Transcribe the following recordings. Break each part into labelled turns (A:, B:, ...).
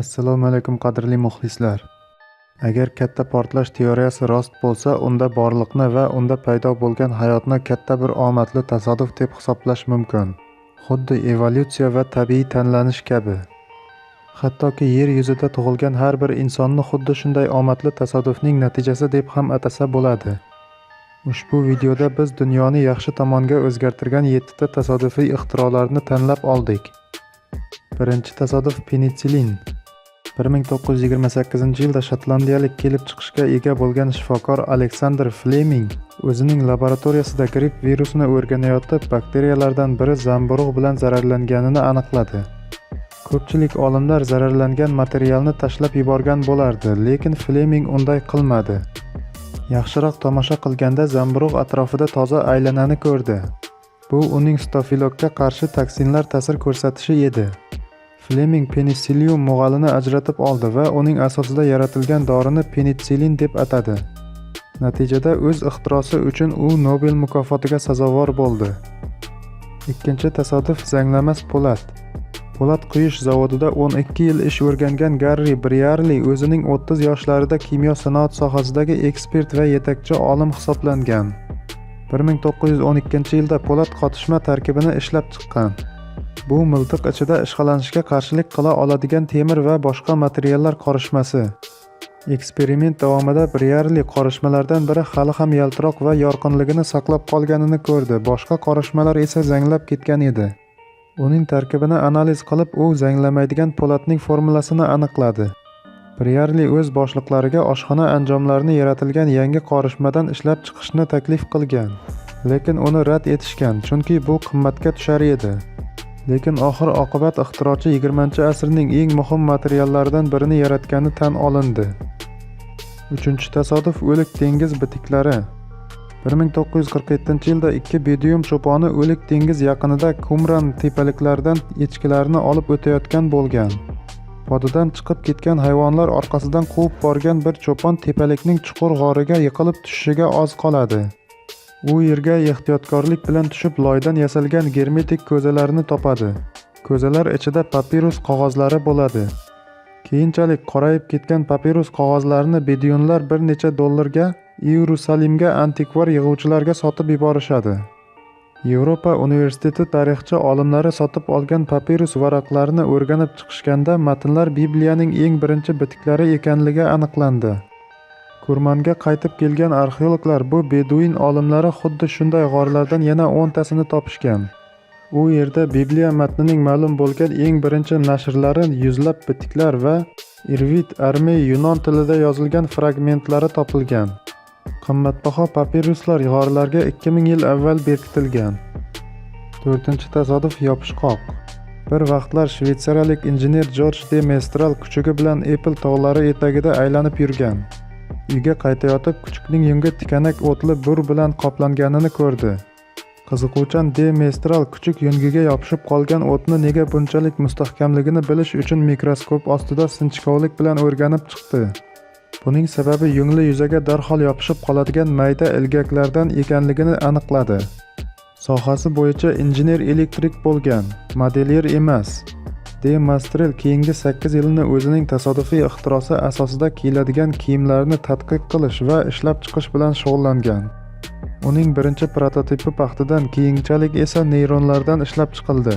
A: Assalomu alaykum qadrli muxlislar. Agar katta portlash teoriyasi rost bo'lsa, unda borliqni va unda paydo bo'lgan hayotni katta bir omadli tasodif deb hisoblash mumkin. Xuddi evolyutsiya va tabiiy tanlanish kabi. Hattoki yer yuzida tug'ilgan har bir insonni xuddi shunday omadli tasodifning natijasi deb ham atasa bo'ladi. Ushbu videoda biz dunyoni yaxshi tomonga o'zgartirgan 7 ta tasodifiy ixtirolarni tanlab oldik. Birinchi tasodif penitsilin. 1928-yilda shotlandiyalik kelib chiqishga ega bo'lgan shifokor Aleksander Fleming o'zining laboratoriyasida gripp virusini o'rganayotib, bakteriyalardan biri zamburug' bilan zararlanganini aniqladi. Ko'pchilik olimlar zararlangan materialni tashlab yuborgan bo'lardi, lekin Fleming unday qilmadi. Yaxshiroq tomosha qilganda zamburug' atrofida toza aylanani ko'rdi. Bu uning stafilokka qarshi toksinlar ta'sir ko'rsatishi edi. Fleming penitsilium mog'alini ajratib oldi va uning asosida yaratilgan dorini penitsilin deb atadi. Natijada o'z ixtirosi uchun u Nobel mukofotiga sazovor bo'ldi. Ikkinchi tasodif zanglamas po'lat. Po'lat quyish zavodida 12 yil ish o'rgangan Garri Briarli o'zining 30 yoshlarida kimyo sanoat sohasidagi ekspert va yetakchi olim hisoblangan. 1912-yilda po'lat qotishma tarkibini ishlab chiqqan. Bu miltiq ichida ishqalanishga qarshilik qila oladigan temir va boshqa materiallar qorishmasi. Eksperiment davomida Briarli qorishmalardan biri hali ham yaltiroq va yorqinligini saqlab qolganini ko'rdi, boshqa qorishmalar esa zanglab ketgan edi. Uning tarkibini analiz qilib, u zanglamaydigan po'latning formulasini aniqladi. Briarli o'z boshliqlariga oshxona anjomlarini yaratilgan yangi qorishmadan ishlab chiqishni taklif qilgan, lekin uni rad etishgan, chunki bu qimmatga tushar edi. Lekin oxir-oqibat ixtirochi 20-asrning eng muhim materiallaridan birini yaratgani tan olindi. Uchinchi tasodif o'lik dengiz bitiklari. 1947-yilda ikki beduyum cho'poni o'lik dengiz yaqinida Kumran tepaliklaridan echkilarni olib o'tayotgan bo'lgan. podadan chiqib ketgan hayvonlar orqasidan quvib borgan bir cho'pon tepalikning chuqur g'origa yiqilib tushishiga oz qoladi. U yerga ehtiyotkorlik bilan tushib loydan yasalgan germetik ko'zalarni topadi. Ko'zalar ichida papirus qog'ozlari bo'ladi. Keyinchalik qorayib ketgan papirus qog'ozlarini bedyunlar bir necha dollarga iyerusalimga antikvar yig'uvchilarga sotib yuborishadi. Yevropa universiteti tarixchi olimlari sotib olgan papirus varaqlarini o'rganib chiqishganda matnlar Bibliyaning eng birinchi bitiklari ekanligi aniqlandi. Kurmanga qaytib kelgan arxeologlar bu beduin olimlari xuddi shunday g'orlardan yana 10 tasini topishgan. U yerda Bibliya matnining ma'lum bo'lgan eng birinchi nashrlari yuzlab bitiklar va irvit armey yunon tilida yozilgan fragmentlari topilgan. Qimmatbaho papiruslar g'orlarga 2000 yil avval berkitilgan. 4-tasodif yopishqoq. Bir vaqtlar shvetsiyalik injener Jorj de Mestral kuchugi bilan Apple tog'lari etagida aylanib yurgan. Uyga qaytayotib kuchukning yungi tikanak o'tli bur bilan qoplanganini ko'rdi. Qiziquvchan de Mestral kuchuk yungiga yopishib qolgan o'tni nega bunchalik mustahkamligini bilish uchun mikroskop ostida sinchkovlik bilan o'rganib chiqdi. Buning sababi yungli yuzaga darhol yopishib qoladigan mayda ilgaklardan ekanligini aniqladi. Sohasi bo'yicha injener elektrik bo'lgan, modelyer emas. De Mastrel keyingi 8 yilini o'zining tasodifiy ixtirosi asosida kiyiladigan kiyimlarni tadqiq qilish va ishlab chiqish bilan shug'ullangan. Uning birinchi prototipi paxtadan, keyinchalik esa neyronlardan ishlab chiqildi.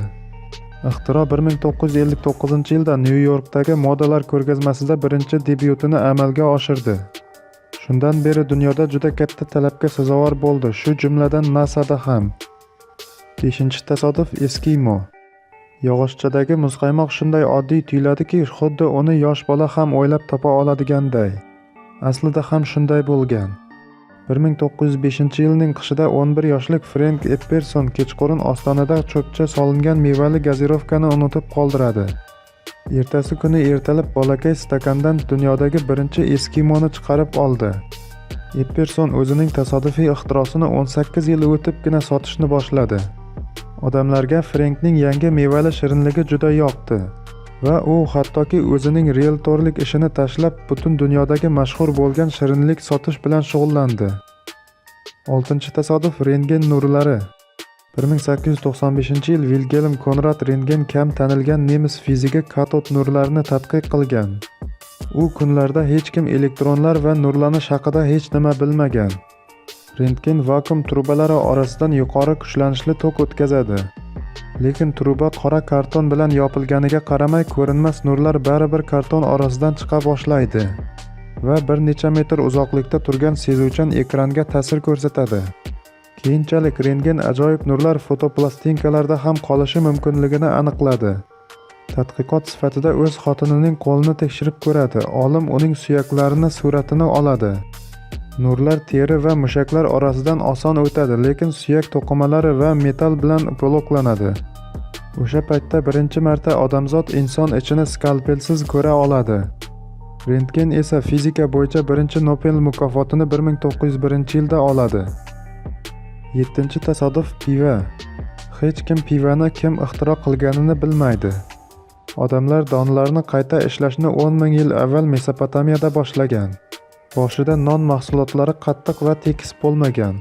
A: Ixtiro 1959-yilda Nyu-Yorkdagi modalar ko'rgazmasida birinchi debyutini amalga oshirdi. Shundan beri dunyoda juda katta talabga sazovor bo'ldi, shu jumladan NASAda ham. 5-tasodif Eskimo. Yog'ochchadagi muzqaymoq shunday oddiy tuyuladiki, xuddi uni yosh bola ham o'ylab topa oladiganday. Aslida ham shunday bo'lgan. 1905-yilning qishida 11 yoshlik Frank Epperson kechqurun ostonada cho'pcha solingan mevali gazirovkani unutib qoldiradi. Ertasi kuni ertalab bolakay stakandan dunyodagi birinchi eskimoni chiqarib oldi. Epperson o'zining tasodifiy ixtirosini 18 yil o'tibgina sotishni boshladi. Odamlarga Frankning yangi mevali shirinligi juda yoqdi va u hattoki o'zining rieltorlik ishini tashlab butun dunyodagi mashhur bo'lgan shirinlik sotish bilan shug'ullandi. 6-tasodif rentgen nurlari. 1895-yil Vilgelm Konrad Rentgen kam tanilgan nemis fiziki katod nurlarini tadqiq qilgan. U kunlarda hech kim elektronlar va nurlanish haqida hech nima bilmagan. Rentgen vakuum trubalari orasidan yuqori kuchlanishli tok o'tkazadi. Lekin truba qora karton bilan yopilganiga qaramay ko'rinmas nurlar baribir karton orasidan chiqa boshlaydi va bir necha metr uzoqlikda turgan sezuvchan ekranga ta'sir ko'rsatadi. Keyinchalik rentgen ajoyib nurlar fotoplastinkalarda ham qolishi mumkinligini aniqladi. Tadqiqot sifatida o'z xotinining qo'lini tekshirib ko'radi. Olim uning suyaklarini suratini oladi. Nurlar teri va mushaklar orasidan oson o'tadi, lekin suyak to'qimalari va metall bilan bloklanadi. O'sha paytda birinchi marta odamzod inson ichini skalpelsiz ko'ra oladi. Rentgen esa fizika bo'yicha birinchi Nobel mukofotini 1901-yilda oladi. 7 tasodif piva. Hech kim pivani kim ixtiro qilganini bilmaydi. Odamlar donlarni qayta ishlashni 10 ming yil avval Mesopotamiyada boshlagan. Boshida non mahsulotlari qattiq va tekis bo'lmagan.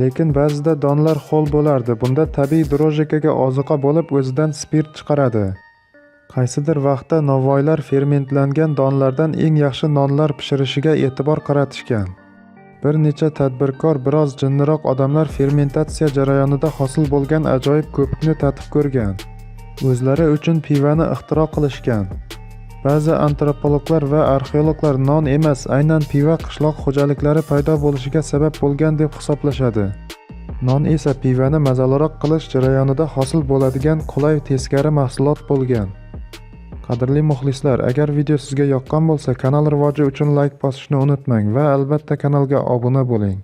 A: Lekin ba'zida donlar ho'l bo'lardi. Bunda tabiiy drojekaga oziqa bo'lib o'zidan spirt chiqaradi. Qaysidir vaqtda novvoylar fermentlangan donlardan eng yaxshi nonlar pishirishiga e'tibor qaratishgan. Bir necha tadbirkor biroz jinniroq odamlar fermentatsiya jarayonida hosil bo'lgan ajoyib ko'pikni tatib ko'rgan. O'zlari uchun pivani ixtiro qilishgan. Ba'zi antropologlar va arxeologlar non emas, aynan piva qishloq xo'jaliklari paydo bo'lishiga sabab bo'lgan deb hisoblashadi. Non esa pivani mazaliroq qilish jarayonida hosil bo'ladigan qulay teskari mahsulot bo'lgan. Qadrli muxlislar, agar video sizga yoqqan bo'lsa, kanal rivoji uchun like bosishni unutmang va albatta kanalga obuna bo'ling.